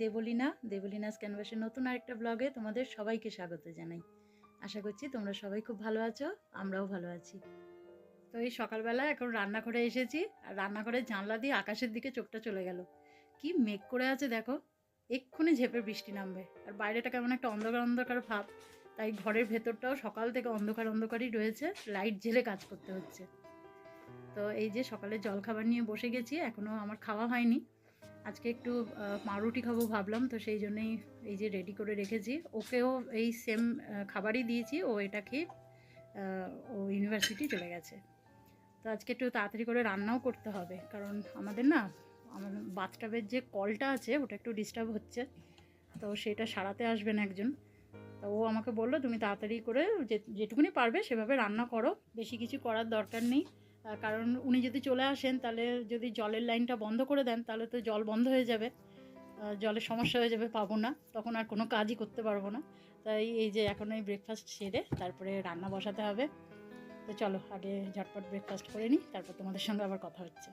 দেবলীনা, দেবলীনাস ক্যানভাসের নতুন আরেকটা ব্লগে তোমাদের সবাইকে স্বাগত জানাই। আশা করছি তোমরা সবাই খুব ভালো আছো, আমরাও ভালো আছি। তো এই সকালবেলা এখন রান্নাঘরে এসেছি, আর রান্নাঘরের জানলা দিয়ে আকাশের দিকে চোখটা চলে গেল। কি মেঘ করে আছে দেখো, এক্ষুনি ঝেপে বৃষ্টি নামবে। আর বাইরেটা কেমন একটা অন্ধকার অন্ধকার ভাব, তাই ঘরের ভেতরটাও সকাল থেকে অন্ধকার, অন্ধকারই রয়েছে লাইট জেলে কাজ করতে হচ্ছে। তো এই যে সকালে জলখাবার নিয়ে বসে গেছি এখনও আমার খাওয়া হয়নি। আজকে একটু পাউরুটি খাব ভাবলাম, তো সেই জন্যই এই যে রেডি করে রেখেছি। ওকেও এই সেম খাবারই দিয়েছি, ও এটা খেয়ে ও ইউনিভার্সিটি চলে গেছে। তো আজকে একটু তাড়াতাড়ি করে রান্নাও করতে হবে, কারণ আমাদের না আমাদের বাথটাবের যে কলটা আছে, ওটা একটু ডিস্টার্ব হচ্ছে, তো সেটা সারাতে আসবেন একজন। তো ও আমাকে বলল, তুমি তাড়াতাড়ি করে যেটুকুনি পারবে সেভাবে রান্না করো, বেশি কিছু করার দরকার নেই। কারণ উনি যদি চলে আসেন, তাহলে যদি জলের লাইনটা বন্ধ করে দেন, তাহলে তো জল বন্ধ হয়ে যাবে। জলের সমস্যা হয়ে যাবে, পাবো না। তখন আর কোনো কাজই করতে পারব না। তাই এই যে এখন এই ব্রেকফাস্ট সেরে তারপরে রান্না বসাতে হবে। তো চলো, আগে ঝটপট ব্রেকফাস্ট করে নিই, তারপর তোমাদের সঙ্গে আবার কথা হচ্ছে।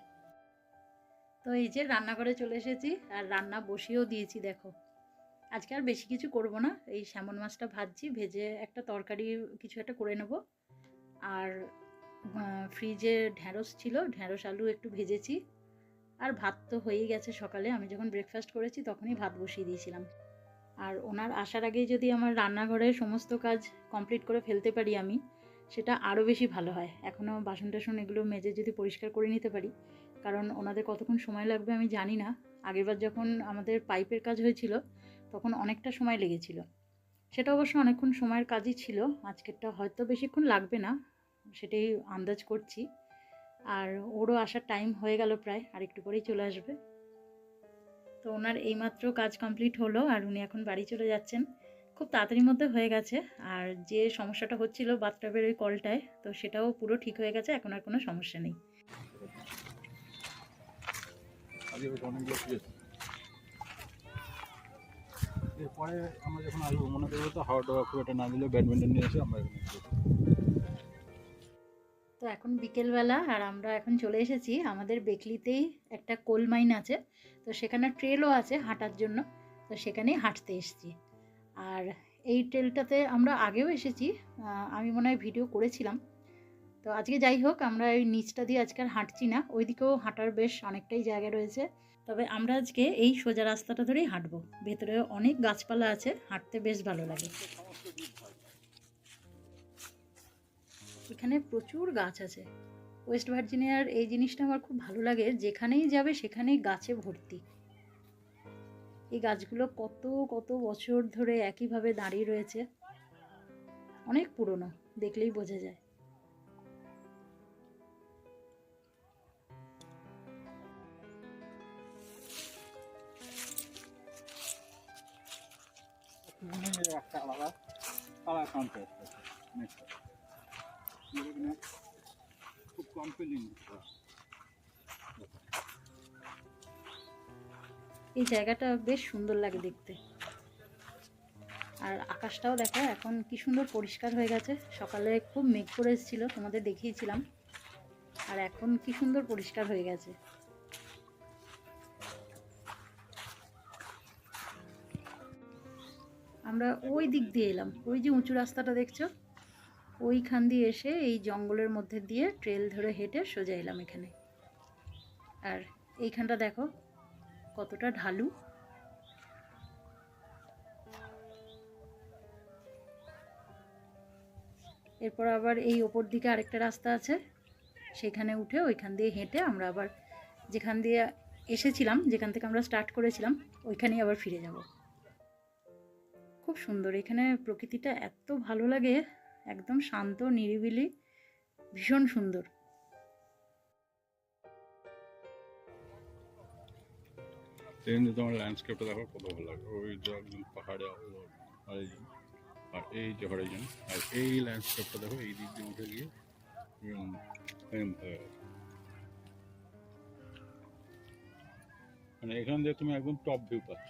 তো এই যে রান্নাঘরে চলে এসেছি, আর রান্না বসিয়েও দিয়েছি, দেখো। আজকে আর বেশি কিছু করব না। এই স্যামন মাছটা ভাজছি, ভেজে একটা তরকারি কিছু একটা করে নেব। আর ফ্রিজে ঢ্যাঁড়স ছিল, ঢ্যাঁড়স, আলু একটু ভেজেছি। আর ভাত তো হয়েই গেছে সকালে। আমি যখন ব্রেকফাস্ট করেছি তখনই ভাত বসিয়ে দিয়েছিলাম। আর ওনার আসার আগেই যদি আমার রান্নাঘরের সমস্ত কাজ কমপ্লিট করে ফেলতে পারি আমি, সেটা আরও বেশি ভালো হয়। এখনও বাসন টাসন এগুলো মেজে যদি পরিষ্কার করে নিতে পারি, কারণ ওনাদের কতক্ষণ সময় লাগবে আমি জানি না। আগেরবার যখন আমাদের পাইপের কাজ হয়েছিল, তখন অনেকটা সময় লেগেছিল। সেটা অবশ্য অনেকক্ষণ সময়ের কাজই ছিল। আজকেরটা হয়তো বেশিক্ষণ লাগবে না সেটাই আন্দাজ করছি। আর ওরও আসার টাইম হয়ে গেল প্রায়, আর একটু পরেই চলে আসবে। তো ওনার এইমাত্র কাজ কমপ্লিট হলো, আর উনি এখন বাড়ি চলে যাচ্ছেন। খুব তাড়াতাড়ির মধ্যে হয়ে গেছে, আর যে সমস্যাটা হচ্ছিল বাথটাবের ওই কলটায়, তো সেটাও পুরো ঠিক হয়ে গেছে, এখন আর কোনো সমস্যা নেই। এরপরে আমরা যখন আসব, মনে করব তো হাওয়া টাওয়া খুব একটা না দিলে ব্যাডমিন্টন নিয়ে এসে আমরা এখানে এখন বিকেলবেলা আর আমরা এখন চলে এসেছি আমাদের বেকলিতেই একটা কোল মাইন আছে। তো সেখানে ট্রেলও আছে হাঁটার জন্য। তো সেখানেই হাঁটতে এসেছি। আর এই ট্রেলটাতে আমরা আগেও এসেছি। আমি মনে হয় ভিডিও করেছিলাম। তো আজকে যাই হোক, আমরা এই নিচটা দিয়ে আজকে আর হাঁটছি না। ওইদিকেও হাঁটার বেশ অনেকটাই জায়গা রয়েছে। তবে আমরা আজকে এই সোজা রাস্তাটা ধরেই হাঁটবো। ভেতরে অনেক গাছপালা আছে, হাঁটতে বেশ ভালো লাগে। এখানে প্রচুর গাছ আছে। ওয়েস্ট ভার্জিনিয়ার এই জিনিসটা আমার খুব ভালো লাগে, যেখানেই যাবে সেখানেই গাছে ভর্তি। এই গাছগুলো কত কত বছর ধরে একইভাবে দাঁড়িয়ে রয়েছে। অনেক পুরনো, দেখলেই বোঝা যায়। একটা আলাদা খুব এই জায়গাটা বেশ সুন্দর লাগে দেখতে। আর আকাশটাও দেখো, এখন কি সুন্দর পরিষ্কার হয়ে গেছে। সকালে খুব মেঘ করে এসেছিল, তোমাদের দেখিয়েছিলাম। আর এখন কি সুন্দর পরিষ্কার হয়ে গেছে। আমরা ওই দিক দিয়ে এলাম। ওই যে উঁচু রাস্তাটা দেখছ? ওইখান দিয়ে এসে এই জঙ্গলের মধ্যে দিয়ে ট্রেল ধরে হেঁটে সোজা এলাম এখানে। আর এইখানটা দেখো কতটা ঢালু। এরপর আবার এই ওপর দিকে আরেকটা রাস্তা আছে, সেখানে উঠে ওইখান দিয়ে হেঁটে আমরা আবার যেখান দিয়ে এসেছিলাম, যেখান থেকে আমরা স্টার্ট করেছিলাম, ওইখানেই আবার ফিরে যাব। খুব সুন্দর, এখানে প্রকৃতিটা এত ভালো লাগে একদম শান্ত, নিরিবিলি, ভীষণ সুন্দর। কিন্তু তোমার ল্যান্ডস্কেপটা দেখো, কত ভালো লাগে। ওই যে একদম পাহাড়ে হরিজন আর এই যে হরিজন আর এই ল্যান্ডস্কেপটা দেখো, এই দিক দিয়ে উঠে গিয়ে। মানে এখান দিয়ে তুমি একদম টপ ভিউ পাচ্ছ।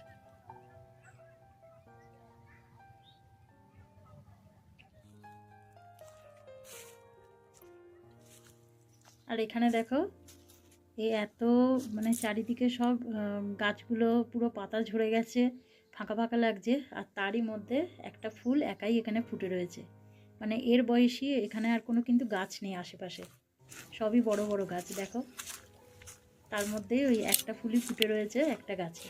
আর এখানে দেখো এই এত মানে চারিদিকে সব গাছগুলো পুরো পাতা ঝরে গেছে, ফাঁকা ফাঁকা লাগছে, আর তারই মধ্যে একটা ফুল একাই এখানে ফুটে রয়েছে। মানে এর বয়সী এখানে আর কোনো কিন্তু গাছ নেই আশেপাশে, সবই বড় বড় গাছ, দেখো। তার মধ্যে ওই একটা ফুলই ফুটে রয়েছে একটা গাছে।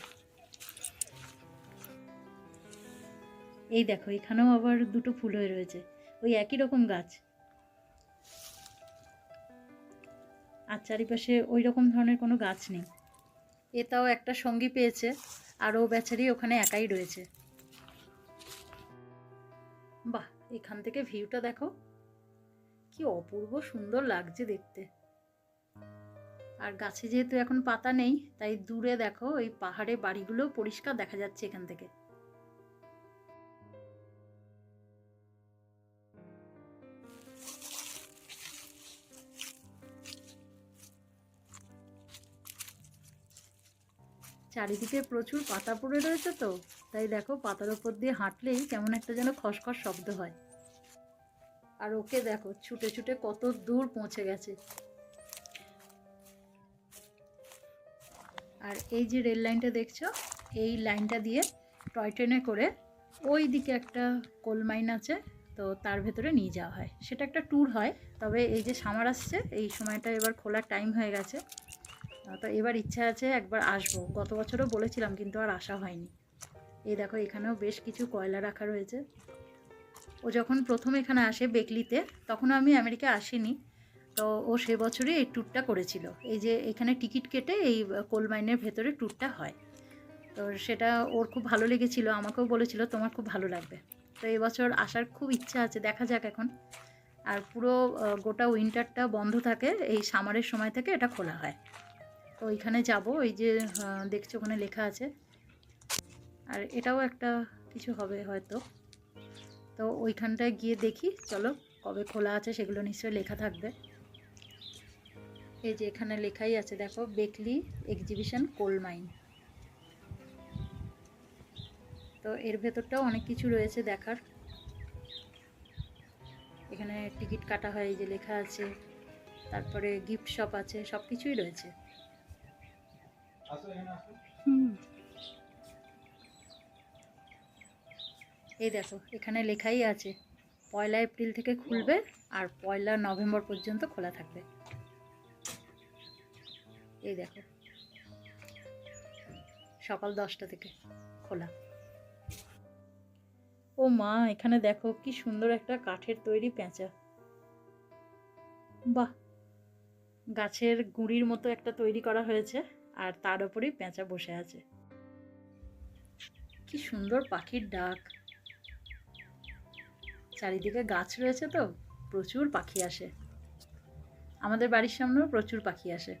এই দেখো, এখানেও আবার দুটো ফুল হয়ে রয়েছে, ওই একই রকম গাছ। আর চারিপাশে ওই রকম ধরনের কোনো গাছ নেই। এটাও একটা সঙ্গী পেয়েছে, আর ও বেচারি ওখানে একাই রয়েছে। বাহ, এখান থেকে ভিউটা দেখো। কি অপূর্ব সুন্দর লাগছে দেখতে। আর গাছে যেহেতু এখন পাতা নেই, তাই দূরে দেখো, ওই পাহাড়ে বাড়িগুলো পরিষ্কার দেখা যাচ্ছে এখান থেকে। চারিদিকে প্রচুর পাতা পড়ে রয়েছে তো, তাই দেখো পাতার ওপর দিয়ে হাঁটলেই কেমন একটা যেন খসখস শব্দ হয়। আর ওকে দেখো, ছুটে ছুটে কত দূর পৌঁছে গেছে। আর এই যে রেল লাইনটা দেখছ, এই লাইনটা দিয়ে টয় ট্রেনে করে ওই দিকে একটা কোল মাইন আছে, তো তার ভেতরে নিয়ে যাওয়া হয়। সেটা একটা ট্যুর হয়, তবে এই যে সামার আসছে, এই সময়টা এবার খোলার টাইম হয়ে গেছে। তো এবার ইচ্ছা আছে একবার আসব। গত বছরও বলেছিলাম কিন্তু আর আসা হয়নি। এই দেখো, এখানেও বেশ কিছু কয়লা রাখা রয়েছে। ও যখন প্রথম এখানে আসে বেকলিতে, তখন আমি আমেরিকা আসিনি। তো ও সে বছরই এই ট্যুরটা করেছিল। এই যে এখানে টিকিট কেটে এই কোল মাইনের ভেতরে ট্যুরটা হয়। তো সেটা ওর খুব ভালো লেগেছিল, আমাকেও বলেছিল তোমার খুব ভালো লাগবে। তো এবছর আসার খুব ইচ্ছা আছে, দেখা যাক এখন। আর পুরো গোটা উইন্টারটা বন্ধ থাকে, এই সামারের সময় থেকে এটা খোলা হয়। তো ওইখানে যাব, ওই যে দেখছ ওখানে লেখা আছে। আর এটাও একটা কিছু হবে হয়তো। তো ওইখানটায় গিয়ে দেখি, চলো কবে খোলা আছে সেগুলো নিশ্চয়ই লেখা থাকবে। এই যে এখানে লেখাই আছে, দেখো, বেকলি এক্সিবিশন কোল মাইন। তো এর ভেতরটাও অনেক কিছু রয়েছে দেখার। এখানে টিকিট কাটা হয়, এই যে লেখা আছে। তারপরে গিফট শপ আছে সব কিছুই রয়েছে। এই দেখো, এখানে লেখাই আছে, পয়লা এপ্রিল থেকে খুলবে আর পয়লা নভেম্বর পর্যন্ত খোলা থাকবে। এই দেখো, সকাল দশটা থেকে খোলা। ও মা, এখানে দেখো কি সুন্দর একটা কাঠের তৈরি পেঁচা। বাহ, গাছের গুঁড়ির মতো একটা তৈরি করা হয়েছে। আর তার উপরেই পেঁচা বসে আছে। কি সুন্দর পাখির ডাক। চারিদিকে গাছ রয়েছে তো, প্রচুর পাখি আসে। আমাদের বাড়ির সামনেও প্রচুর পাখি আসে।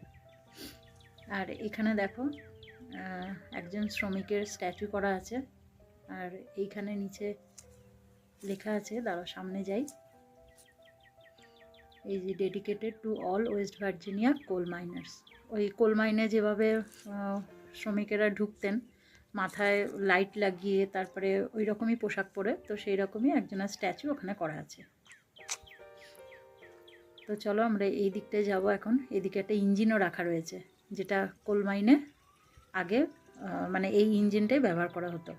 আর এখানে দেখো একজন শ্রমিকের স্ট্যাচু করা আছে। আর এইখানে নিচে লেখা আছে, দাঁড়াও, সামনে যাই। এই যে dedicated to all West Virginia coal miners ওই কোল মাইনে যেভাবে শ্রমিকেরা ঢুকতেন, মাথায় লাইট লাগিয়ে তারপরে ওই রকমই পোশাক পরে, তো সেই রকমই একজনের স্ট্যাচু ওখানে করা আছে। তো চলো আমরা এই দিকটায় যাব এখন। এদিকে একটা ইঞ্জিনও রাখা রয়েছে, যেটা কোল মাইনে আগে মানে এই ইঞ্জিনটাই ব্যবহার করা হতো।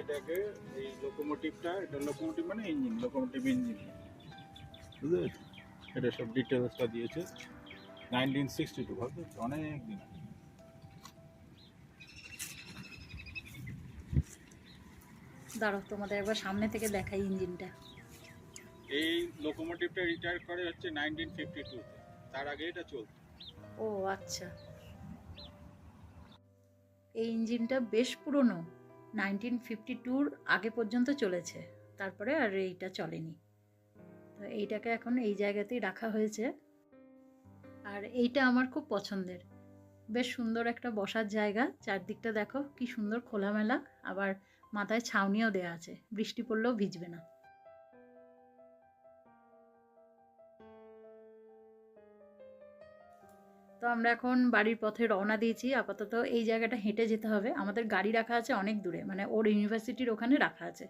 এটাকে এই লোকোমোটিভটা এটা লোকোমোটিভ মানে ইঞ্জিন লোকোমোটিভ ইঞ্জিন এটা সব ডিটেলসটা দিয়েছে। নাইনটিন সিক্সটি টু অনেক দিন। দাঁড়াও, তোমাদের একবার সামনে থেকে দেখাই ইঞ্জিনটা এই লোকোমোটিভটা রিটায়ার করে হচ্ছে নাইনটিন ফিফটি টু তার আগে এটা চলতো। ও আচ্ছা। এই ইঞ্জিনটা বেশ পুরনো। নাইনটিন ফিফটি টুর আগে পর্যন্ত চলেছে। তারপরে আর এইটা চলেনি। তো এইটাকে এখন এই জায়গাতেই রাখা হয়েছে। আর এইটা আমার খুব পছন্দের। বেশ সুন্দর একটা বসার জায়গা। চারদিকটা দেখো, কি সুন্দর খোলামেলা। আবার মাথায় ছাউনিও দেওয়া আছে। বৃষ্টি পড়লেও ভিজবে না। তো আমরা এখন বাড়ির পথে রওনা দিয়েছি। আপাতত এই জায়গাটা হেঁটে যেতে হবে। আমাদের গাড়ি রাখা আছে অনেক দূরে মানে ওর ইউনিভার্সিটির ওখানে রাখা আছে।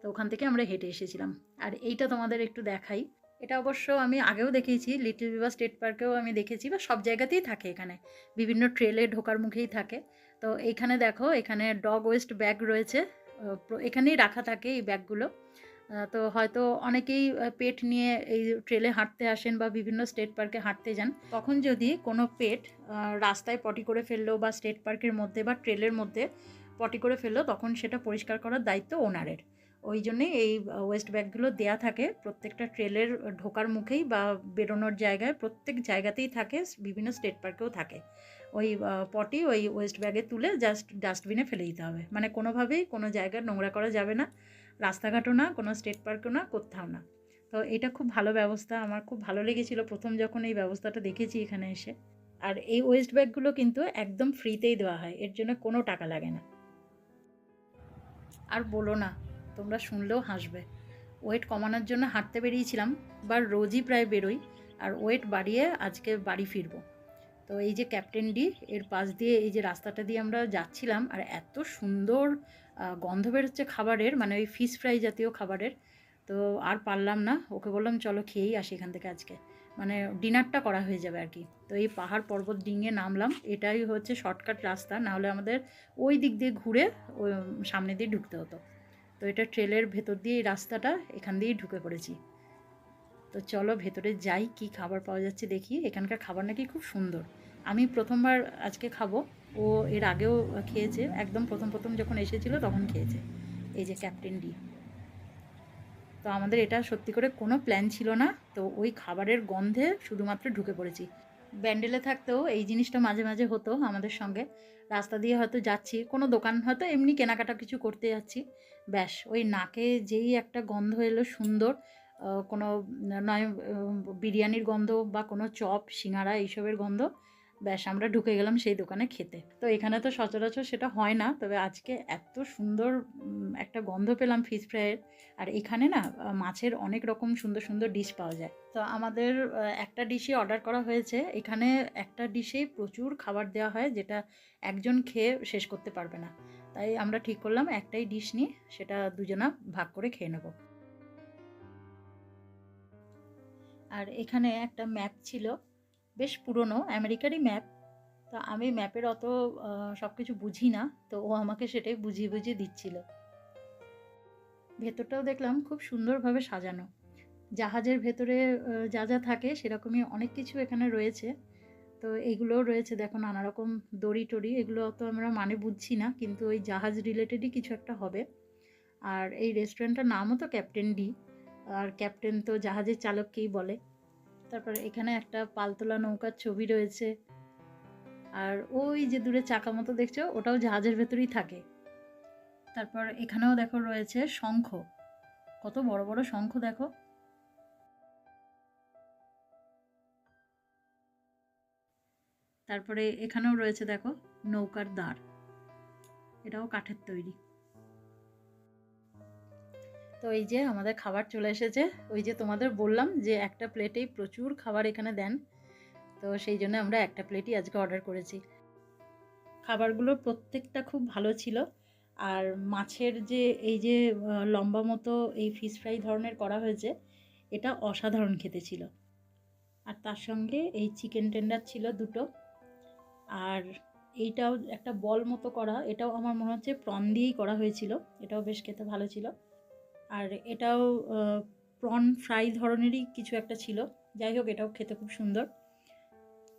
তো ওখান থেকে আমরা হেঁটে এসেছিলাম। আর এইটা তোমাদের একটু দেখাই। এটা অবশ্য আমি আগেও দেখেছি লিটল বিবা স্টেট পার্কেও আমি দেখেছি বা সব জায়গাতেই থাকে এখানে। বিভিন্ন ট্রেলে ঢোকার মুখেই থাকে। তো এইখানে দেখো, এখানে ডগ ওয়েস্ট ব্যাগ রয়েছে। এখানেই রাখা থাকে এই ব্যাগগুলো। তো হয়তো অনেকেই পেট নিয়ে এই ট্রেলে হাঁটতে আসেন বা বিভিন্ন স্টেট পার্কে হাঁটতে যান, তখন যদি কোনো পেট রাস্তায় পটি করে ফেলল বা স্টেট পার্কের মধ্যে বা ট্রেলের মধ্যে পটি করে ফেলল, তখন সেটা পরিষ্কার করার দায়িত্ব ওনারের। ওই জন্যেই এই ওয়েস্ট ব্যাগগুলো দেয়া থাকে, প্রত্যেকটা ট্রেলের ঢোকার মুখেই বা বেরোনোর জায়গায়, প্রত্যেক জায়গাতেই থাকে, বিভিন্ন স্টেট পার্কেও থাকে। ওই পটি ওই ওয়েস্ট ব্যাগে তুলে জাস্ট ডাস্টবিনে ফেলে দিতে হবে। মানে কোনোভাবেই কোনো জায়গায় নোংরা করা যাবে না। রাস্তাঘাটও না, কোনো স্টেট পার্কও না, কোথাও না। তো এটা খুব ভালো ব্যবস্থা, আমার খুব ভালো লেগেছিল প্রথম যখন এই ব্যবস্থাটা দেখেছি এখানে এসে। আর এই ওয়েস্ট ব্যাগগুলো কিন্তু একদম ফ্রিতেই দেওয়া হয়, এর জন্য কোনো টাকা লাগে না। আর বলো না, তোমরা শুনলেও হাসবে। ওয়েট কমানোর জন্য হাঁটতে বেরিয়েছিলাম বা রোজই প্রায় বেরোই, আর ওয়েট বাড়িয়ে আজকে বাড়ি ফিরবো। তো এই যে ক্যাপ্টেন ডি, এর পাশ দিয়ে এই যে রাস্তাটা দিয়ে আমরা যাচ্ছিলাম, আর এত সুন্দর গন্ধ বেরোচ্ছে খাবারের মানে ওই ফিশ ফ্রাই জাতীয় খাবারের। তো আর পারলাম না, ওকে বললাম, চলো খেয়েই আসি এখান থেকে আজকে। মানে ডিনারটা করা হয়ে যাবে আর কি। তো এই পাহাড় পর্বত ডিঙে নামলাম, এটাই হচ্ছে শর্টকাট রাস্তা নাহলে আমাদের ওই দিক দিয়ে ঘুরে সামনে দিয়ে ঢুকতে হতো। তো এটা ট্রেলের ভেতর দিয়ে এই রাস্তাটা, এখান দিয়েই ঢুকে পড়েছি। তো চলো ভেতরে যাই, কি খাবার পাওয়া যাচ্ছে দেখি। এখানকার খাবার নাকি খুব সুন্দর। আমি প্রথমবার আজকে খাব। ও এর আগেও খেয়েছে, একদম প্রথম প্রথম যখন এসেছিল তখন খেয়েছে, এই যে ক্যাপ্টেন ডি। তো আমাদের এটা সত্যি করে কোনো প্ল্যান ছিল না, তো ওই খাবারের গন্ধে শুধুমাত্র ঢুকে পড়েছি। ব্যান্ডেলে থাকতেও এই জিনিসটা মাঝে মাঝে হতো আমাদের সঙ্গে, রাস্তা দিয়ে হয়তো যাচ্ছি, কোনো দোকান হয়তো এমনি কেনাকাটা কিছু করতে যাচ্ছি, ব্যাস, ওই নাকে যেই একটা গন্ধ এলো সুন্দর কোনো নয় বিরিয়ানির গন্ধ বা কোনো চপ, সিঙ্গারা এইসবের গন্ধ ব্যাস, আমরা ঢুকে গেলাম সেই দোকানে খেতে। তো এখানে তো সচরাচর সেটা হয় না, তবে আজকে এত সুন্দর একটা গন্ধ পেলাম ফিশ ফ্রাইয়ের আর এখানে না মাছের অনেক রকম সুন্দর সুন্দর ডিশ পাওয়া যায়। তো আমাদের একটা ডিশই অর্ডার করা হয়েছে। এখানে একটা ডিশেই প্রচুর খাবার দেওয়া হয়, যেটা একজন খেয়ে শেষ করতে পারবে না। তাই আমরা ঠিক করলাম একটাই ডিশ নিয়ে, সেটা দুজনা ভাগ করে খেয়ে নেব। আর এখানে একটা ম্যাপ ছিল। বেশ পুরনো, আমেরিকারই ম্যাপ তো আমি ম্যাপের অত সব কিছু বুঝি না, তো ও আমাকে সেটাই বুঝিয়ে বুঝিয়ে দিচ্ছিল। ভেতরটাও দেখলাম খুব সুন্দরভাবে সাজানো। জাহাজের ভেতরে যা যা থাকে সেরকমই অনেক কিছু এখানে রয়েছে। তো এগুলোও রয়েছে, দেখো নানা রকম দড়ি টড়ি, এগুলো অত আমরা মানে বুঝছি না, কিন্তু ওই জাহাজ রিলেটেডই কিছু একটা হবে। আর এই রেস্টুরেন্টটার নামও তো ক্যাপ্টেন ডি আর ক্যাপ্টেন তো জাহাজের চালককেই বলে। তারপরে এখানে একটা পালতোলা নৌকার ছবি রয়েছে। আর ওই যে দূরে চাকা মতো দেখছ, ওটাও জাহাজের ভেতরেই থাকে। তারপর এখানেও দেখো রয়েছে শঙ্খ। কত বড় বড় শঙ্খ দেখো। তারপরে এখানেও রয়েছে দেখো নৌকার দাঁড় এটাও কাঠের তৈরি। তো এই যে আমাদের খাবার চলে এসেছে। ওই যে তোমাদের বললাম যে একটা প্লেটেই প্রচুর খাবার এখানে দেন। তো সেই জন্য আমরা একটা প্লেটই আজকে অর্ডার করেছি। খাবারগুলো প্রত্যেকটা খুব ভালো ছিল। আর মাছের যে এই যে লম্বা মতো এই ফিশ ফ্রাই ধরনের করা হয়েছে, এটা অসাধারণ খেতে ছিল। আর তার সঙ্গে এই চিকেন টেন্ডার ছিল দুটো। আর এইটাও একটা বল মতো করা, এটাও আমার মনে হচ্ছে প্রন দিয়েই করা হয়েছিল। এটাও বেশ খেতে ভালো ছিল। আর এটাও প্রন ফ্রাই ধরনেরই কিছু একটা ছিল। যাই হোক, এটাও খেতে খুব সুন্দর।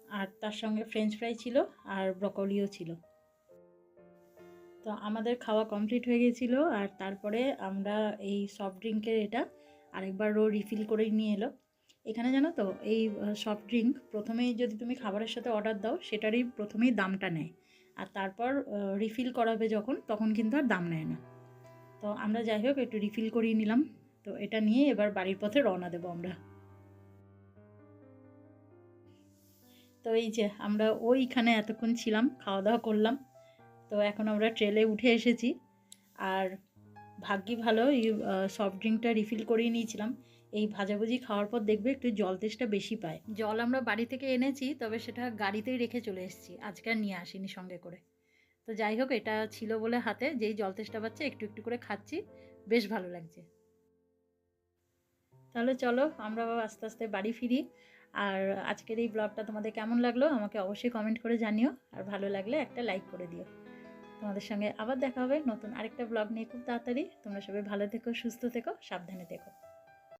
আর তার সঙ্গে ফ্রেঞ্চ ফ্রাই ছিল আর ব্রকলিও ছিল। তো আমাদের খাওয়া কমপ্লিট হয়ে গেছিল আর তারপরে আমরা এই সফট ড্রিঙ্কের এটা আরেকবার ও রিফিল করে নিয়ে এলো। এখানে জানো তো, এই সফট ড্রিঙ্ক প্রথমেই যদি তুমি খাবারের সাথে অর্ডার দাও, সেটারই প্রথমেই দামটা নেয়। আর তারপর রিফিল করাবে যখন, তখন কিন্তু আর দাম নেয় না। তো আমরা যাই হোক, একটু রিফিল করিয়ে নিলাম। তো এটা নিয়ে এবার বাড়ির পথে রওনা দেবো আমরা। তো এই যে আমরা ওইখানে এতক্ষণ ছিলাম খাওয়া দাওয়া করলাম। তো এখন আমরা ট্রেলে উঠে এসেছি। আর ভাগ্যি ভালো, এই সফট ড্রিঙ্কটা রিফিল করিয়ে নিয়েছিলাম। এই ভাজাভুজি খাওয়ার পর দেখবে একটু জল তেষ্টা বেশি পায়। জল আমরা বাড়ি থেকে এনেছি, তবে সেটা গাড়িতেই রেখে চলে এসেছি। আজকে আর নিয়ে আসিনি সঙ্গে করে। তো যাই হোক, এটা ছিল বলে হাতে। যেই জল তেষ্টা পাচ্ছে, একটু একটু করে খাচ্ছি। বেশ ভালো লাগছে। তাহলে চলো, আমরা আস্তে আস্তে বাড়ি ফিরি। আর আজকের এই ব্লগটা তোমাদের কেমন লাগল, আমাকে অবশ্যই কমেন্ট করে জানিও। আর ভালো লাগলে একটা লাইক করে দিও। তোমাদের সঙ্গে আবার দেখা হবে নতুন আরেকটা ব্লগ নিয়ে খুব তাড়াতাড়ি। তোমরা সবাই ভালো থেকো, সুস্থ থেকো, সাবধানে থেকো।